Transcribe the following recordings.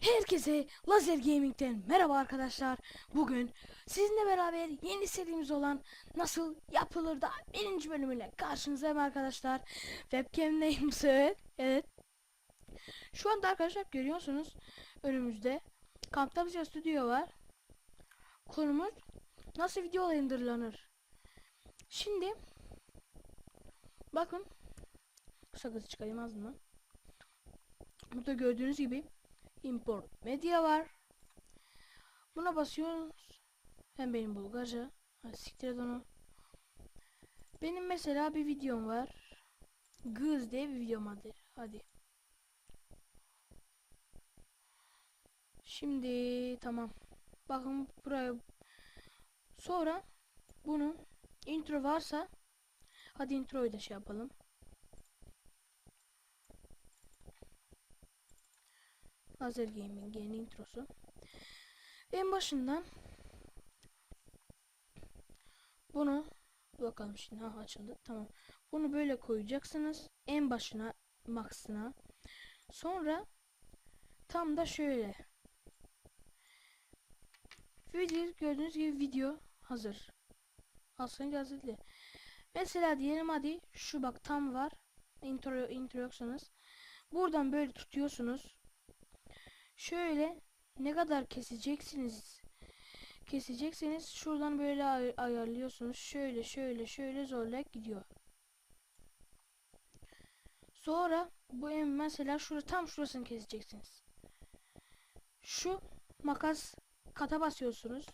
Herkese Lazer Gaming'den merhaba arkadaşlar. Bugün sizinle beraber yeni serimiz olan Nasıl Yapılır da birinci bölümüyle karşınızdayım arkadaşlar. Webcam'deyim sefer. Evet. Şu anda arkadaşlar görüyorsunuz önümüzde Camtasia Studio var. Konumuz nasıl videolar indirilir. Şimdi bakın sakız çıkarayım ağzımdan. Burada gördüğünüz gibi import medya var. Buna basıyoruz. Hem benim Bulgarca. Ha, siktir et onu. Benim mesela bir videom var. Gız diye bir videom hadi. Hadi. Şimdi tamam. Bakın buraya. Sonra bunu intro varsa hadi introyu da şey yapalım. Lazer Gaming'in introsu. En başından bunu bakalım şimdi ha açıldı tamam. Bunu böyle koyacaksınız en başına max'ına. Sonra tam da şöyle. Video gördüğünüz gibi video hazır. Aslında hazır değil. Mesela diyelim hadi şu bak tam var. Intro intro yoksanız. Buradan böyle tutuyorsunuz. Şöyle ne kadar keseceksiniz kesecekseniz şuradan böyle ay ayarlıyorsunuz. Şöyle şöyle şöyle zorlayarak gidiyor. Sonra bu mesela şurada tam şurasını keseceksiniz. Şu makas kata basıyorsunuz.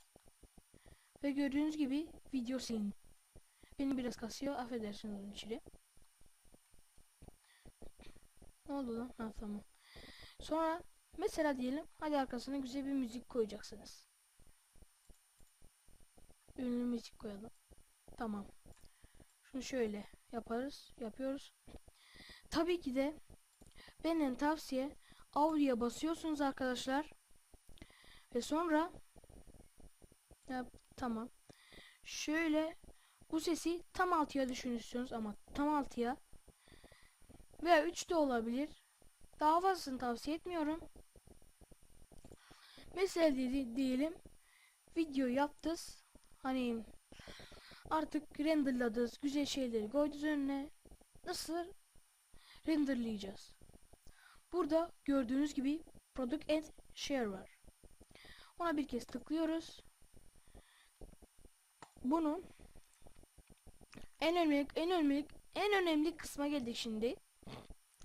Ve gördüğünüz gibi video silin. Beni biraz kasıyor. Affedersiniz onun içeri. Ne oldu lan? Ha tamam. Sonra Mesela diyelim hadi arkasına güzel bir müzik koyacaksınız. Ünlü müzik koyalım. Tamam. Şunu şöyle yaparız. Yapıyoruz. Tabii ki de benden tavsiye audio'ya basıyorsunuz arkadaşlar. Ve sonra yap, tamam. Şöyle bu sesi tam altıya düşünürsünüz ama tam altıya veya 3 de olabilir. Daha fazlasını tavsiye etmiyorum. Mesela dedi, diyelim video yaptız. Hani artık renderladınız. Güzel şeyleri koydunuz önüne. Nasıl renderlayacağız? Burada gördüğünüz gibi Product and Share var. Ona bir kez tıklıyoruz. Bunu en önemli en önemli en önemli kısma geldik şimdi.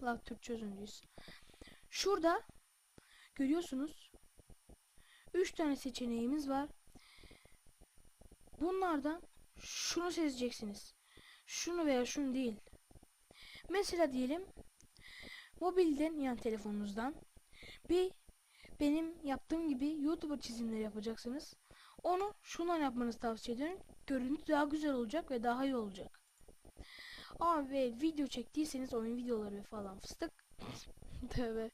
La Türkçe özündeyiz. Şurada görüyorsunuz 3 tane seçeneğimiz var. Bunlardan şunu seçeceksiniz. Şunu veya şunu değil. Mesela diyelim mobilden yani telefonunuzdan bir benim yaptığım gibi YouTuber çizimleri yapacaksınız. Onu şundan yapmanızı tavsiye ederim. Görüntü daha güzel olacak ve daha iyi olacak. Ama ve video çektiyseniz oyun videoları falan fıstık. Tövbe.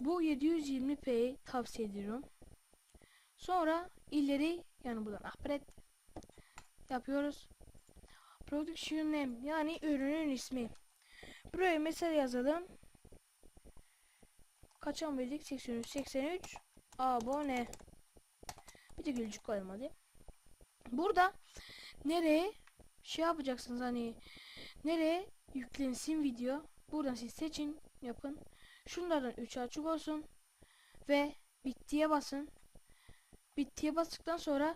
Bu 720p'yi tavsiye ediyorum. Sonra ileri yani buradan upgrade yapıyoruz. Production name yani ürünün ismi. Buraya mesela yazalım. Kaçan verdik? 83 83 abone. Bir de gülücük koyalım hadi. Burada nereye şey yapacaksınız hani nereye yüklensin video. Buradan siz seçin yapın. Şunlardan 3 açık olsun. Ve bittiye basın. Bittiye bastıktan sonra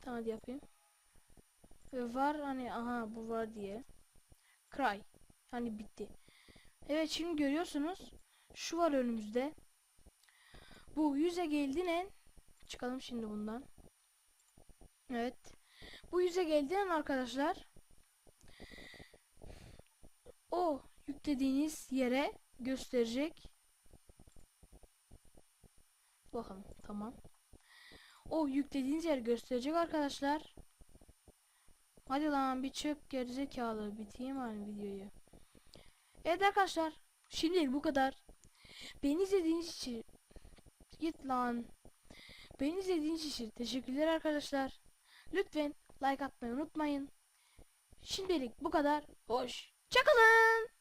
tamam hadi yapayım. Ve var hani aha bu var diye. Cry. Hani bitti. Evet şimdi görüyorsunuz. Şu var önümüzde. Bu yüze geldiğinde çıkalım şimdi bundan. Evet. Bu yüze geldiğinde arkadaşlar o yüklediğiniz yere gösterecek. Bakalım tamam. O yüklediğiniz yer gösterecek arkadaşlar. Hadi lan bir çık gerizekalı biteyim hani videoyu. Evet arkadaşlar şimdi bu kadar. Beni izlediğiniz için git lan. Beni izlediğiniz için teşekkürler arkadaşlar. Lütfen like atmayı unutmayın. Şimdilik bu kadar. Hoş. Çakalın.